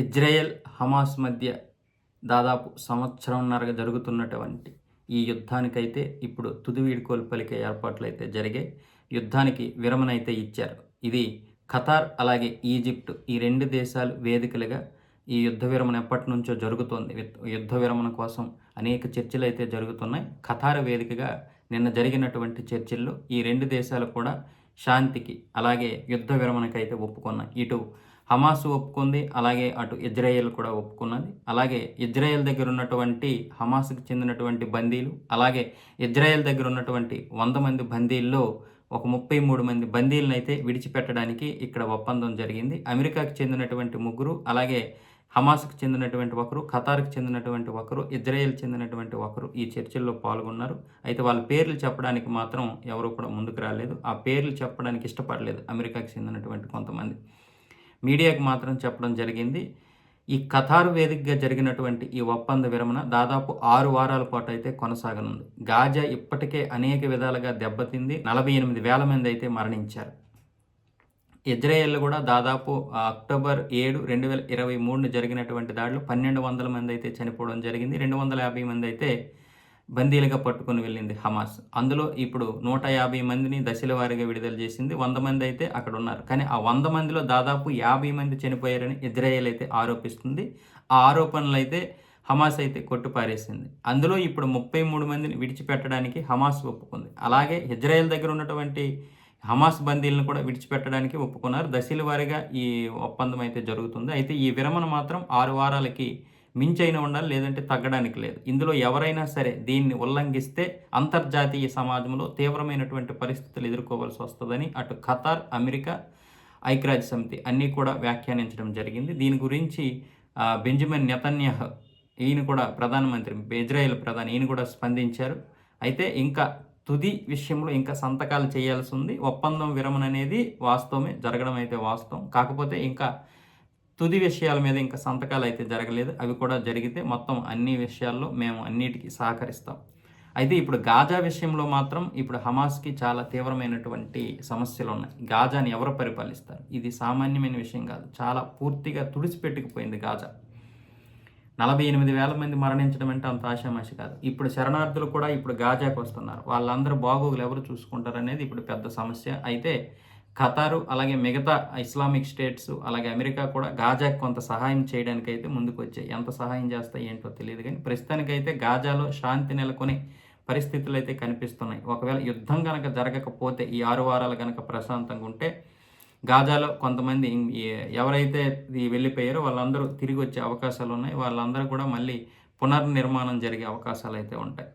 Israel Hamas మధ్య దాదాపు సంవత్సరంన్నరగా జరుగుతున్నటువంటి ఈ యుద్ధానికైతే ఇప్పుడు తుది వీడుకోలు పలికే ఏర్పాట్లు అయితే జరిగాయి. యుద్ధానికి విరమణ అయితే ఇచ్చారు. ఇది ఖతార్ అలాగే ఈజిప్ట్ ఈ రెండు దేశాలు వేదికలుగా ఈ యుద్ధ విరమణ ఎప్పటి నుంచో జరుగుతోంది. యుద్ధ విరమణ కోసం అనేక చర్చలు అయితే జరుగుతున్నాయి. ఖతార్ వేదికగా నిన్న జరిగినటువంటి చర్చల్లో ఈ రెండు దేశాలు కూడా శాంతికి అలాగే యుద్ధ విరమణకైతే ఒప్పుకున్నాయి. ఇటు హమాస్ ఒప్పుకుంది అలాగే అటు ఇజ్రాయెల్ కూడా ఒప్పుకున్నది. అలాగే ఇజ్రాయెల్ దగ్గర ఉన్నటువంటి హమాస్కు చెందినటువంటి బందీలు అలాగే ఇజ్రాయెల్ దగ్గర ఉన్నటువంటి వంద మంది బందీల్లో ఒక ముప్పై మూడు మంది బందీలను అయితే విడిచిపెట్టడానికి ఇక్కడ ఒప్పందం జరిగింది. అమెరికాకు చెందినటువంటి ముగ్గురు అలాగే హమాస్కు చెందినటువంటి ఒకరు ఖతార్కు చెందినటువంటి ఒకరు ఇజ్రాయెల్ చెందినటువంటి ఒకరు ఈ చర్చల్లో పాల్గొన్నారు. అయితే వాళ్ళ పేర్లు చెప్పడానికి మాత్రం ఎవరు కూడా ముందుకు రాలేదు. ఆ పేర్లు చెప్పడానికి ఇష్టపడలేదు అమెరికాకు చెందినటువంటి కొంతమంది. మీడియాకు మాత్రం చెప్పడం జరిగింది. ఈ ఖతారు వేదికగా జరిగినటువంటి ఈ ఒప్పంద విరమణ దాదాపు ఆరు వారాల పాటు అయితే కొనసాగనుంది. గాజా ఇప్పటికే అనేక విధాలుగా దెబ్బతింది. నలభై ఎనిమిది వేల మంది అయితే మరణించారు. ఇజ్రాయెల్ కూడా దాదాపు అక్టోబర్ ఏడు రెండు వేల ఇరవై మూడున జరిగినటువంటి దాడిలో పన్నెండు వందల మంది అయితే చనిపోవడం జరిగింది. రెండు వందల యాభై మంది అయితే బందీలుగా పట్టుకొని వెళ్ళింది హమాస్. అందులో ఇప్పుడు నూట యాభై మందిని దశల వారీగా విడుదల చేసింది. వంద మంది అయితే అక్కడ ఉన్నారు. కానీ ఆ వంద మందిలో దాదాపు యాభై మంది చనిపోయారని ఇజ్రాయెల్ అయితే ఆరోపిస్తుంది. ఆ ఆరోపణలు అయితే హమాస్ అయితే కొట్టుపారేసింది. అందులో ఇప్పుడు ముప్పై మూడు మందిని విడిచిపెట్టడానికి హమాస్ ఒప్పుకుంది. అలాగే ఇజ్రాయెల్ దగ్గర ఉన్నటువంటి హమాస్ బందీలను కూడా విడిచిపెట్టడానికి ఒప్పుకున్నారు. దశల వారీగా ఈ ఒప్పందం అయితే జరుగుతుంది. అయితే ఈ విరమణ మాత్రం ఆరు వారాలకి మించైనా ఉండాలి లేదంటే తగ్గడానికి లేదు. ఇందులో ఎవరైనా సరే దీన్ని ఉల్లంఘిస్తే అంతర్జాతీయ సమాజంలో తీవ్రమైనటువంటి పరిస్థితులు ఎదుర్కోవాల్సి వస్తుందని అటు ఖతార్ అమెరికా ఐక్యరాజ్య సమితి అన్నీ కూడా వ్యాఖ్యానించడం జరిగింది. దీని గురించి బెంజమిన్ నెతన్యాహ్ ఈయన కూడా ప్రధానమంత్రి ఇజ్రాయెల్ ప్రధాని ఈయన కూడా స్పందించారు. అయితే ఇంకా తుది విషయంలో ఇంకా సంతకాలు చేయాల్సి ఉంది. ఒప్పందం విరమణ అనేది వాస్తవమే జరగడం అయితే వాస్తవం. కాకపోతే ఇంకా తుది విషయాల మీద ఇంకా సంతకాలు అయితే జరగలేదు. అవి కూడా జరిగితే మొత్తం అన్ని విషయాల్లో మేము అన్నిటికీ సహకరిస్తాం. అయితే ఇప్పుడు గాజా విషయంలో మాత్రం ఇప్పుడు హమాస్కి చాలా తీవ్రమైనటువంటి సమస్యలు ఉన్నాయి గాజాని ఎవరు పరిపాలిస్తారు? ఇది సామాన్యమైన విషయం కాదు. చాలా పూర్తిగా తుడిచిపెట్టుకుపోయింది గాజా. నలభై ఎనిమిది వేల మంది మరణించడం అంటే అంత ఆశామాషి కాదు. ఇప్పుడు శరణార్థులు కూడా ఇప్పుడు గాజాకు వస్తున్నారు. వాళ్ళందరూ బాగోగులు ఎవరు చూసుకుంటారు అనేది ఇప్పుడు పెద్ద సమస్య. అయితే ఖతారు అలాగే మిగతా ఇస్లామిక్ స్టేట్స్ అలాగే అమెరికా కూడా గాజాకి కొంత సహాయం చేయడానికైతే ముందుకు వచ్చాయి ఎంత సహాయం చేస్తాయి ఏంటో తెలియదు కానీ ప్రస్తుతానికైతే గాజాలో శాంతి నెలకొని పరిస్థితులు అయితే కనిపిస్తున్నాయి. ఒకవేళ యుద్ధం కనుక జరగకపోతే ఈ ఆరు వారాలు కనుక ప్రశాంతంగా ఉంటే గాజాలో కొంతమంది ఎవరైతే వెళ్ళిపోయారో వాళ్ళందరూ తిరిగి వచ్చే అవకాశాలు ఉన్నాయి వాళ్ళందరూ కూడా మళ్ళీ పునర్నిర్మాణం జరిగే అవకాశాలు అయితే ఉంటాయి.